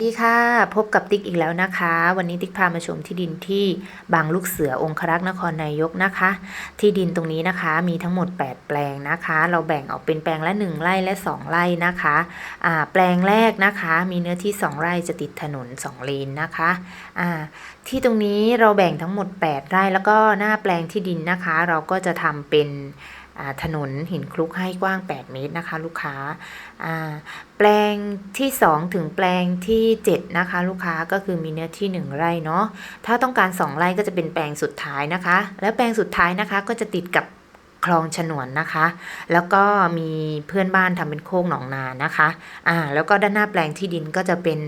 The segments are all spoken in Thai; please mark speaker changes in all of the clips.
Speaker 1: สวัสดีค่ะ พบกับติ๊กอีกแล้วนะคะ วันนี้ติ๊กพามาชมที่ดินที่บางลูกเสือองครักษ์นครนายกนะคะ ที่ดินตรงนี้นะคะมีทั้งหมด 8 แปลงนะคะ เราแบ่งออกเป็นแปลงละ 1 ไร่และ 2 ไร่นะคะอ่าแปลงแรกนะคะ มีเนื้อที่ 2 ไร่จะติดถนน 2 เลนนะคะอ่าที่ตรงนี้เราแบ่งทั้งหมด 8 ไร่แล้วก็หน้าแปลงที่ดินนะคะ เราก็จะทำเป็น ถนนหินคลุกให้กว้าง 8 เมตรนะคะ ลูกค้า แปลงที่ 2 ถึงแปลงที่ 7 นะคะ ลูกค้าก็คือมีเนื้อที่ 1 ไร่เนาะถ้าต้องการ 2 ไร่ก็จะเป็นแปลงสุดท้ายนะคะ แล้วแปลงสุดท้ายนะคะก็จะติดกับคลองฉนวนนะคะ แล้วก็มีเพื่อนบ้านทำเป็นโคกหนองนานะคะ อ่า แล้วก็ด้านหน้าแปลงที่ดินก็จะเป็น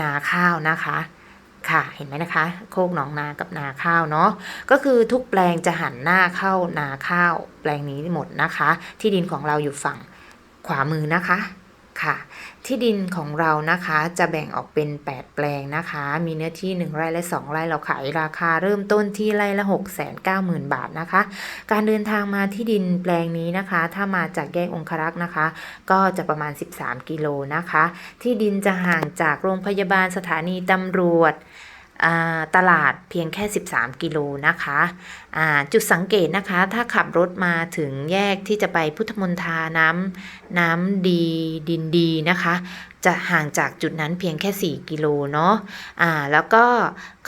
Speaker 1: นาข้าวนะคะ ค่ะเห็นไหมนะคะ โคกหนองนากับนาข้าวเนาะก็คือทุกแปลงจะหันหน้าเข้านาข้าว แปลงนี้หมดนะคะ ที่ดินของเราอยู่ฝั่งขวามือนะคะ ค่ะ ที่ดินของเรานะคะจะแบ่งออกเป็น 8 แปลงนะคะ มีเนื้อที่ 1 ไร่และ 2 ไร่เราขายราคาเริ่มต้นที่ไร่ละ 6 9 0 0 0 0 บาทนะคะ การเดินทางมาที่ดินแปลงนี้นะคะ ถ้ามาจากแยกองครักษ์นะคะ ก็จะประมาณ 13 กิโลนะคะ ที่ดินจะห่างจากโรงพยาบาลสถานีตำรวจ ตลาดเพียงแค่ 13 กิโลนะคะจุดสังเกตนะคะ ถ้าขับรถมาถึงแยกที่จะไปพุทธมณฑาน้ำน้ำดีดินดีนะคะ จะห่างจากจุดนั้นเพียงแค่ 4 กิโลเนาะอ่าแล้วก็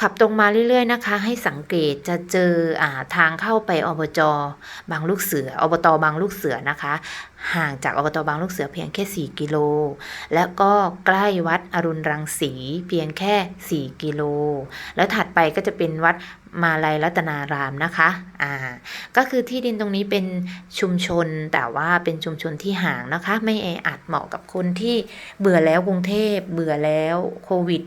Speaker 1: ขับตรงมาเรื่อยๆนะคะ ให้สังเกตจะเจออ่าทางเข้าไปอบจบางลูกเสืออบตบางลูกเสือนะคะ ห่างจากอบตบางลูกเสือเพียงแค่ 4 กิโล แล้วก็ใกล้วัดอรุณรังสีเพียงแค่ 4 กิโล แล้วถัดไปก็จะเป็นวัดมาลัยรัตนารามนะคะ อ่า ก็คือที่ดินตรงนี้เป็นชุมชนแต่ว่าเป็นชุมชนที่ห่างนะคะ ไม่แออัดเหมาะกับคนที่เบื่อแล้วกรุงเทพเบื่อแล้วโควิด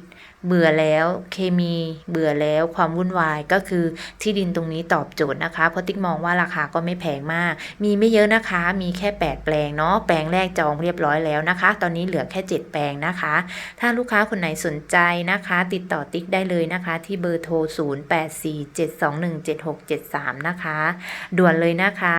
Speaker 1: เบื่อแล้วเคมีเบื่อแล้วความวุ่นวายก็คือที่ดินตรงนี้ตอบโจทย์นะคะ เพราะติ๊กมองว่าราคาก็ไม่แพงมาก มีไม่เยอะนะคะ มีแค่ 8 แปลงเนาะแปลงแรกจองเรียบร้อยแล้วนะคะ ตอนนี้เหลือแค่ 7 แปลงนะคะ ถ้าลูกค้าคนไหนสนใจนะคะ ติดต่อติ๊กได้เลยนะคะ ที่เบอร์โทร 0847217673 นะคะ ด่วนเลยนะคะ